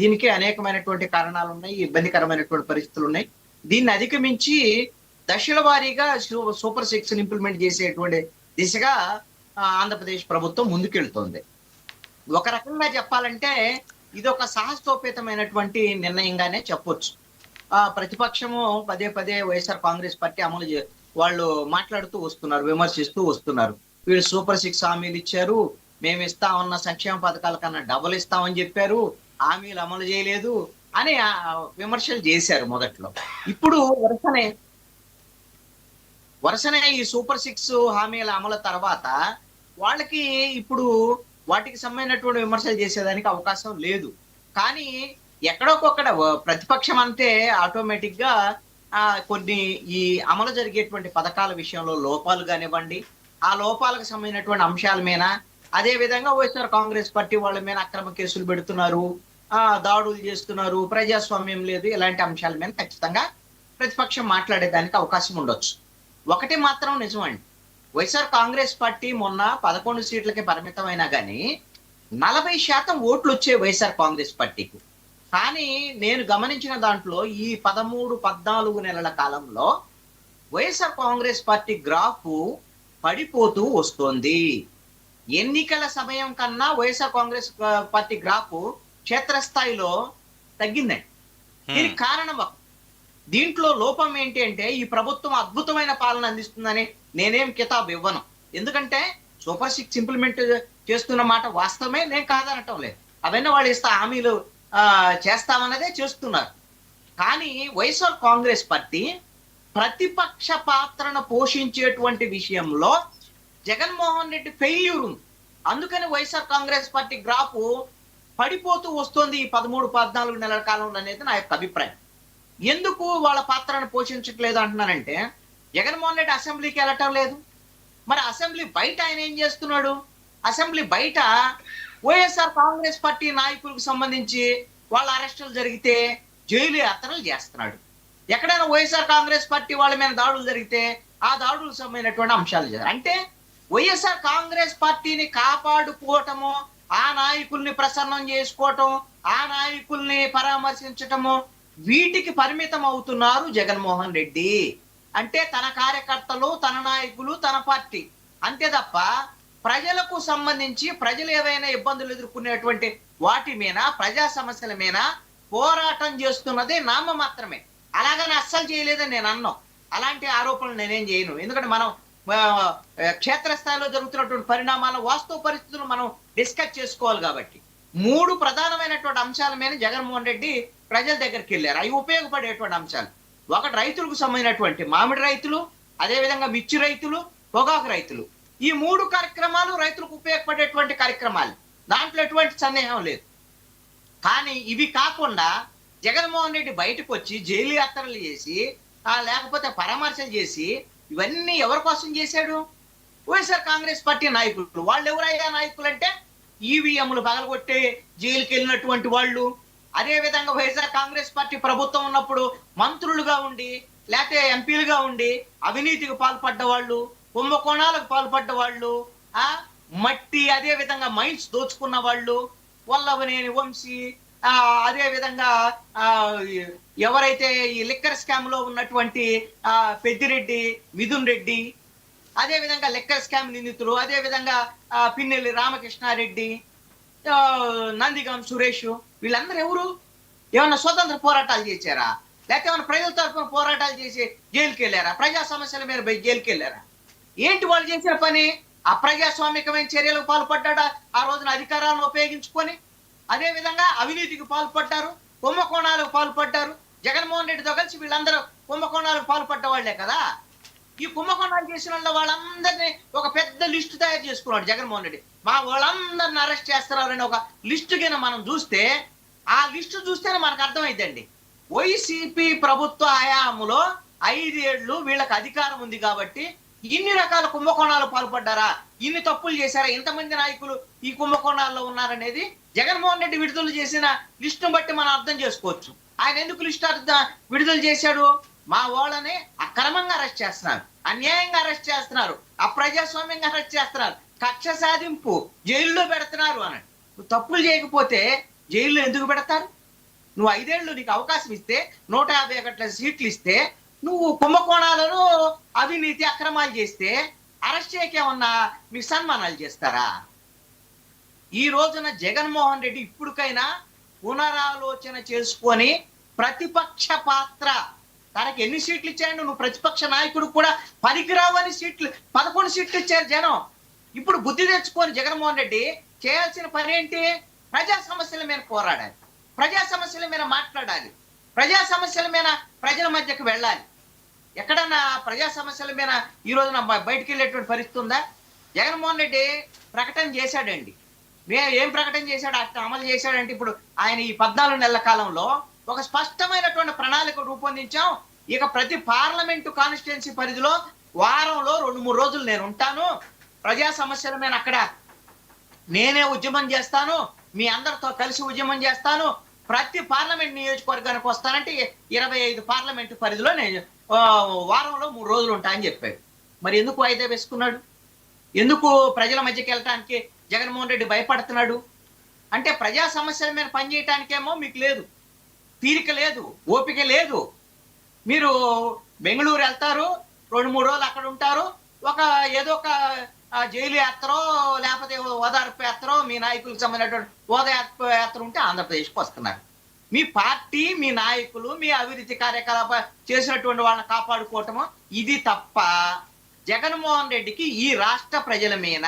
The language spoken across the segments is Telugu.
దీనికి అనేకమైనటువంటి కారణాలు ఉన్నాయి ఇబ్బందికరమైనటువంటి పరిస్థితులు ఉన్నాయి దీన్ని అధిగమించి దశల వారీగా సూపర్ సిక్స్ ఇంప్లిమెంట్ చేసేటువంటి దిశగా ఆంధ్రప్రదేశ్ ప్రభుత్వం ముందుకెళ్తోంది. ఒక రకంగా చెప్పాలంటే ఇది ఒక సాహసోపేతమైనటువంటి నిర్ణయంగానే చెప్పొచ్చు. ఆ ప్రతిపక్షము పదే పదే వైఎస్ఆర్ కాంగ్రెస్ పార్టీ అమలు చే వాళ్ళు మాట్లాడుతూ వస్తున్నారు విమర్శిస్తూ వస్తున్నారు. వీళ్ళు సూపర్ సిక్స్ హామీలు ఇచ్చారు మేము ఇస్తామన్న సంక్షేమ పథకాల కన్నా డబుల్ ఇస్తామని చెప్పారు హామీలు అమలు చేయలేదు అని విమర్శలు చేశారు మొదట్లో. ఇప్పుడు వరుసనే వరుసనే ఈ సూపర్ సిక్స్ హామీల అమలు తర్వాత వాళ్ళకి ఇప్పుడు వాటికి సంబంధించినటువంటి విమర్శలు చేసేదానికి అవకాశం లేదు. కానీ ఎక్కడొకొక్కడ ప్రతిపక్షం అంతే ఆటోమేటిక్గా ఆ, కొన్ని ఈ అమలు జరిగేటువంటి పథకాల విషయంలో లోపాలు కానివ్వండి ఆ లోపాలకు సంబంధించినటువంటి అంశాల మీద అదే విధంగా వైఎస్ఆర్ కాంగ్రెస్ పార్టీ వాళ్ళ మీద అక్రమ కేసులు పెడుతున్నారు. ఆ దాడులు చేస్తున్నారు. ప్రజాస్వామ్యం లేదు. ఇలాంటి అంశాల మీద ఖచ్చితంగా ప్రతిపక్షం మాట్లాడేదానికి అవకాశం ఉండొచ్చు. ఒకటి మాత్రం నిజమండి. వైఎస్ఆర్ కాంగ్రెస్ పార్టీ మొన్న పదకొండు సీట్లకి పరిమితమైనా కానీ నలభై శాతం ఓట్లు వచ్చే వైఎస్ఆర్ కాంగ్రెస్ పార్టీకి. కానీ నేను గమనించిన దాంట్లో ఈ పదమూడు పద్నాలుగు నెలల కాలంలో వైఎస్ఆర్ కాంగ్రెస్ పార్టీ గ్రాఫ్ పడిపోతూ వస్తోంది. ఎన్నికల సమయం కన్నా వైఎస్ఆర్ కాంగ్రెస్ పార్టీ గ్రాఫ్ క్షేత్రస్థాయిలో తగ్గిందండి దీనికి కారణం దీంట్లో లోపం ఏంటి అంటే ఈ ప్రభుత్వం అద్భుతమైన పాలన అందిస్తుందని నేనేం కితాబ్ ఇవ్వను. ఎందుకంటే సూపర్ సిక్స్ ఇంప్లిమెంట్ చేస్తున్న మాట వాస్తవమే నేను కాదనటం లేదు. అవన్నీ వాళ్ళు ఇస్తా హామీలు చేస్తామన్నదే చేస్తున్నారు. కానీ వైఎస్ఆర్ కాంగ్రెస్ పార్టీ ప్రతిపక్ష పాత్రను పోషించేటువంటి విషయంలో జగన్మోహన్ రెడ్డి ఫెయిల్యూర్ ఉంది. అందుకని వైఎస్ఆర్ కాంగ్రెస్ పార్టీ గ్రాఫ్ పడిపోతూ వస్తుంది ఈ పదమూడు పద్నాలుగు నెలల కాలంలో అనేది నా యొక్క అభిప్రాయం. ఎందుకు వాళ్ళ పాత్రను పోషించట్లేదు అంటున్నానంటే జగన్మోహన్ రెడ్డి అసెంబ్లీకి వెళ్ళటం లేదు. మరి అసెంబ్లీ బయట ఆయన ఏం చేస్తున్నాడు? అసెంబ్లీ బయట వైఎస్ఆర్ కాంగ్రెస్ పార్టీ నాయకులకు సంబంధించి వాళ్ళ అరెస్టులు జరిగితే జైలు యాత్రలు చేస్తున్నాడు. ఎక్కడైనా వైఎస్ఆర్ కాంగ్రెస్ పార్టీ వాళ్ళ మీద దాడులు జరిగితే ఆ దాడులకు సంబంధించినటువంటి అంశాలు అంటే వైఎస్ఆర్ కాంగ్రెస్ పార్టీని కాపాడుకోవటము ఆ నాయకుల్ని ప్రసన్నం చేసుకోవటం ఆ నాయకుల్ని పరామర్శించటము వీటికి పరిమితం అవుతున్నారు జగన్మోహన్ రెడ్డి. అంటే తన కార్యకర్తలు తన నాయకులు తన పార్టీ. అంతే తప్ప ప్రజలకు సంబంధించి ప్రజలు ఏవైనా ఇబ్బందులు ఎదుర్కొనేటువంటి వాటి మీద ప్రజా సమస్యల మీద పోరాటం చేస్తున్నది నామ మాత్రమే. అలాగని అస్సలు చేయలేదని నేను అన్నాం. అలాంటి ఆరోపణలు నేనేం చేయను. ఎందుకంటే మనం క్షేత్రస్థాయిలో జరుగుతున్నటువంటి పరిణామాల వాస్తవ పరిస్థితులు మనం డిస్కస్ చేసుకోవాలి కాబట్టి. మూడు ప్రధానమైనటువంటి అంశాల మీద జగన్మోహన్ రెడ్డి ప్రజల దగ్గరికి వెళ్ళారు. అవి ఉపయోగపడేటువంటి అంశాలు. ఒకటి రైతులకు సంబంధించినటువంటి మామిడి రైతులు అదే విధంగా మిర్చి రైతులు పొగాకు రైతులు. ఈ మూడు కార్యక్రమాలు రైతులకు ఉపయోగపడేటువంటి కార్యక్రమాలు. దాంట్లో ఎటువంటి సందేహం లేదు. కానీ ఇవి కాకుండా జగన్మోహన్ రెడ్డి బయటకు వచ్చి జైలు యాత్రలు చేసి లేకపోతే పరామర్శలు చేసి ఇవన్నీ ఎవరి కోసం చేశాడు? వైఎస్ఆర్ కాంగ్రెస్ పార్టీ నాయకులు. వాళ్ళు ఎవరయ్యా నాయకులు అంటే ఈవీఎంలు పగలగొట్టే జైలుకి వెళ్ళినటువంటి వాళ్ళు. అదే విధంగా వైఎస్ఆర్ కాంగ్రెస్ పార్టీ ప్రభుత్వం ఉన్నప్పుడు మంత్రులుగా ఉండి లేకపోతే ఎంపీలుగా ఉండి అవినీతికి పాల్పడ్డ వాళ్ళు కుంభకోణాలకు పాల్పడ్డ వాళ్ళు ఆ? మట్టి అదే విధంగా మైన్స్ దోచుకున్న వాళ్ళు వల్లభనేని వంశీ అదే విధంగా ఆ ఎవరైతే ఈ లిక్కర్ స్కామ్లో ఉన్నటువంటి ఆ పెద్దిరెడ్డి మిథున్ రెడ్డి అదే విధంగా లిక్కర్ స్కామ్ నిందితులు అదే విధంగా ఆ, పిన్నెల్లి రామకృష్ణారెడ్డి నందిగాం నందిగం సురేష్ వీళ్ళందరూ ఎవరు? ఏమన్నా స్వతంత్ర పోరాటాలు చేశారా? లేకపోతే ఏమన్నా ప్రజల తరఫున పోరాటాలు చేసి జైలుకి వెళ్ళారా ప్రజా సమస్యల మీద పోయి జైలుకి వెళ్ళారా ఏంటి వాళ్ళు చేసిన పని? అప్రజాస్వామికమైన చర్యలకు పాల్పడ్డా ఆ రోజున అధికారాలను ఉపయోగించుకొని అదే విధంగా అవినీతికి పాల్పడ్డారు కుంభకోణాలకు పాల్పడ్డారు జగన్మోహన్ రెడ్డితో కలిసి వీళ్ళందరూ కుంభకోణాలకు పాల్పడ్డ వాళ్ళే కదా? ఈ కుంభకోణాలు చేసిన వాళ్ళందరినీ ఒక పెద్ద లిస్టు తయారు చేసుకున్నాడు జగన్మోహన్ రెడ్డి. మా వాళ్ళందరిని అరెస్ట్ చేస్తున్నారని ఒక లిస్టు కింద మనం చూస్తే ఆ లిస్టు చూస్తేనే మనకు అర్థమైందండి వైసీపీ ప్రభుత్వ హయాంలో ఐదేళ్ళు వీళ్ళకి అధికారం ఉంది కాబట్టి ఇన్ని రకాల కుంభకోణాలు పాల్పడ్డారా? ఇన్ని తప్పులు చేశారా? ఇంతమంది నాయకులు ఈ కుంభకోణాల్లో ఉన్నారనేది జగన్మోహన్ రెడ్డి విడుదల చేసిన లిస్టును బట్టి మనం అర్థం చేసుకోవచ్చు. ఆయన ఎందుకు లిస్టు అర్థం- విడుదల చేశాడు? మా వాళ్ళని అక్రమంగా అరెస్ట్ చేస్తున్నారు. అన్యాయంగా అరెస్ట్ చేస్తున్నారు. అప్రజాస్వామ్యంగా అరెస్ట్ చేస్తున్నారు. కక్ష సాధింపు జైల్లో పెడుతున్నారు అని. నువ్వు తప్పులు చేయకపోతే జైల్లో ఎందుకు పెడతారు? నువ్వు ఐదేళ్ళు నీకు అవకాశం ఇస్తే నూట యాభై ఒకట్ల సీట్లు ఇస్తే నువ్వు కుంభకోణాలను అవినీతి అక్రమాలు చేస్తే అరెస్ట్ చేయకేమన్నా మీ సన్మానాలు చేస్తారా? ఈ రోజున జగన్మోహన్ రెడ్డి ఇప్పటికైనా పునరాలోచన చేసుకొని ప్రతిపక్ష పాత్ర. తనకి ఎన్ని సీట్లు ఇచ్చాడు నువ్వు ప్రతిపక్ష నాయకుడు కూడా పనికిరావని సీట్లు పదకొండు సీట్లు ఇచ్చారు జనం. ఇప్పుడు బుద్ధి తెచ్చుకొని జగన్మోహన్ రెడ్డి చేయాల్సిన పని ఏంటి? ప్రజా సమస్యల మీద పోరాడాలి. ప్రజా సమస్యల మీద మాట్లాడాలి. ప్రజా సమస్యల మీద ప్రజల మధ్యకు వెళ్ళాలి. ఎక్కడన్నా ప్రజా సమస్యల మీద ఈ రోజున బయటికి వెళ్ళేటువంటి పరిస్థితి ఉందా? జగన్మోహన్ రెడ్డి ప్రకటన చేశాడండి. మే- ఏం ప్రకటన చేశాడు? అట్లా అమలు చేశాడంటే ఇప్పుడు ఆయన ఈ పద్నాలుగు నెలల కాలంలో ఒక స్పష్టమైనటువంటి ప్రణాళిక రూపొందించాం. ఇక ప్రతి పార్లమెంటు కాన్స్టిట్యున్సీ పరిధిలో వారంలో రెండు మూడు రోజులు నేను ఉంటాను. ప్రజా సమస్యల మీద అక్కడ నేనే ఉద్యమం చేస్తాను. మీ అందరితో కలిసి ఉద్యమం చేస్తాను. ప్రతి పార్లమెంట్ నియోజకవర్గానికి వస్తానంటే ఇరవై ఐదు పార్లమెంటు పరిధిలో నేను వారంలో మూడు రోజులు ఉంటాయని చెప్పాడు. మరి ఎందుకు వాయిదా వేసుకున్నాడు? ఎందుకు ప్రజల మధ్యకి వెళ్ళటానికి జగన్మోహన్ రెడ్డి భయపడుతున్నాడు? అంటే ప్రజా సమస్యల మీద పనిచేయటానికేమో మీకు లేదు. తీరిక లేదు. ఓపిక లేదు. మీరు బెంగళూరు వెళ్తారు రెండు మూడు రోజులు అక్కడ ఉంటారు ఒక ఏదో ఒక జైలు యాత్రో లేకపోతే ఓదార్పు యాత్రో మీ నాయకులకు సంబంధించినటువంటి ఓదార్పు యాత్ర ఉంటే ఆంధ్రప్రదేశ్కి వస్తున్నారు. మీ పార్టీ మీ నాయకులు మీ అభివృద్ధి కార్యకలాప చేసినటువంటి వాళ్ళని కాపాడుకోవటము ఇది తప్ప జగన్మోహన్ రెడ్డికి ఈ రాష్ట్ర ప్రజల మీద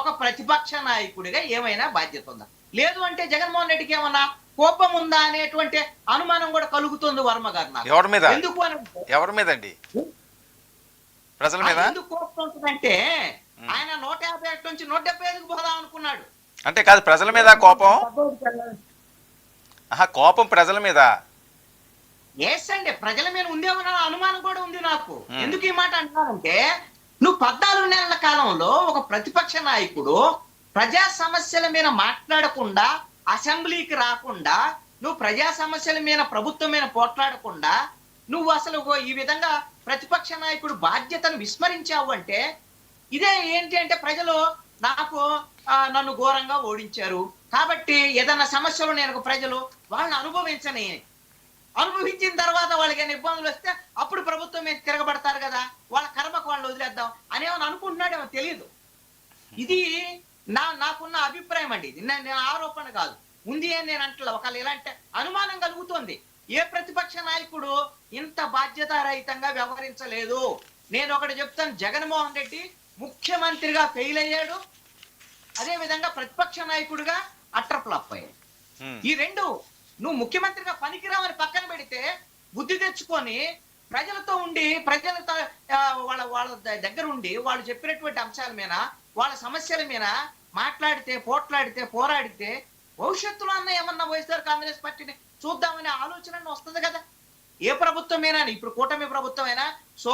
ఒక ప్రతిపక్ష నాయకుడిగా ఏమైనా బాధ్యత ఉందా? లేదు అంటే జగన్మోహన్ రెడ్డికి ఏమన్నా కోపం ఉందా అనేటువంటి అనుమానం కూడా కలుగుతుంది వర్మ గారు. ఎవరి మీద? ఎందుకు ఎవరి మీద అండి ప్రజల మీద? ఆయన ఎందుకు కోపం ఉంటుందంటే ఆయన నూట యాభై ఒకటి నుంచి నూట డెబ్బై ఐదుకు పోదాం అనుకున్నాడు. అంటే కాదు ప్రజల మీద కోపం? ఆహా కోపం ప్రజల మీద. ఎస్ అండి ప్రజల మీద ఉందేమన్న అనుమానం కూడా ఉంది నాకు. Hmm. ఎందుకు ఈ మాట అంటున్నానంటే నువ్వు పద్నాలుగు నెలల కాలంలో ఒక ప్రతిపక్ష నాయకుడు ప్రజా సమస్యల మీద మాట్లాడకుండా అసెంబ్లీకి రాకుండా నువ్వు ప్రజా సమస్యల మీద ప్రభుత్వం మీద పోట్లాడకుండా నువ్వు అసలు ఈ విధంగా ప్రతిపక్ష నాయకుడు బాధ్యతను విస్మరించావు అంటే ఇదే ఏంటి అంటే ప్రజలు నాకు నన్ను ఘోరంగా ఓడించారు. కాబట్టి ఏదైనా సమస్యలు నేను ప్రజలు వాళ్ళని అనుభవించని. అనుభవించిన తర్వాత వాళ్ళకి ఏమైనా ఇబ్బందులు వస్తే అప్పుడు ప్రభుత్వం మీద తిరగబడతారు కదా. వాళ్ళ కర్మకు వాళ్ళు వదిలేద్దాం అనేమని అనుకుంటున్నాడేమో తెలియదు ఇది నా నాకున్న అభిప్రాయం అండి. ఇది నేను ఆరోపణ కాదు. ఉంది అని నేను అంటలే ఒకవేళ ఇలాంటి అనుమానం కలుగుతోంది. ఏ ప్రతిపక్ష నాయకుడు ఇంత బాధ్యతారహితంగా వ్యవహరించలేదు. నేను ఒకటి చెప్తాను. జగన్మోహన్ రెడ్డి ముఖ్యమంత్రిగా ఫెయిల్ అయ్యాడు. అదే విధంగా ప్రతిపక్ష నాయకుడిగా అట్టర్ ఫ్లాప్ అయ్యాడు. ఈ రెండు నువ్వు ముఖ్యమంత్రిగా పనికిరావని పక్కన పెడితే బుద్ధి తెచ్చుకొని ప్రజలతో ఉండి ప్రజలతో వాళ్ళ వాళ్ళ ద- దగ్గర ఉండి వాళ్ళు చెప్పినటువంటి అంశాల మీద వాళ్ళ సమస్యల మీద మాట్లాడితే పోట్లాడితే పోరాడితే భవిష్యత్తులో అన్న ఏమన్నా వైఎస్ఆర్ కాంగ్రెస్ పార్టీని చూద్దామనే ఆలోచన వస్తుంది కదా. ఏ ప్రభుత్వమైనా? ఇప్పుడు కూటమి ప్రభుత్వమైనా? సో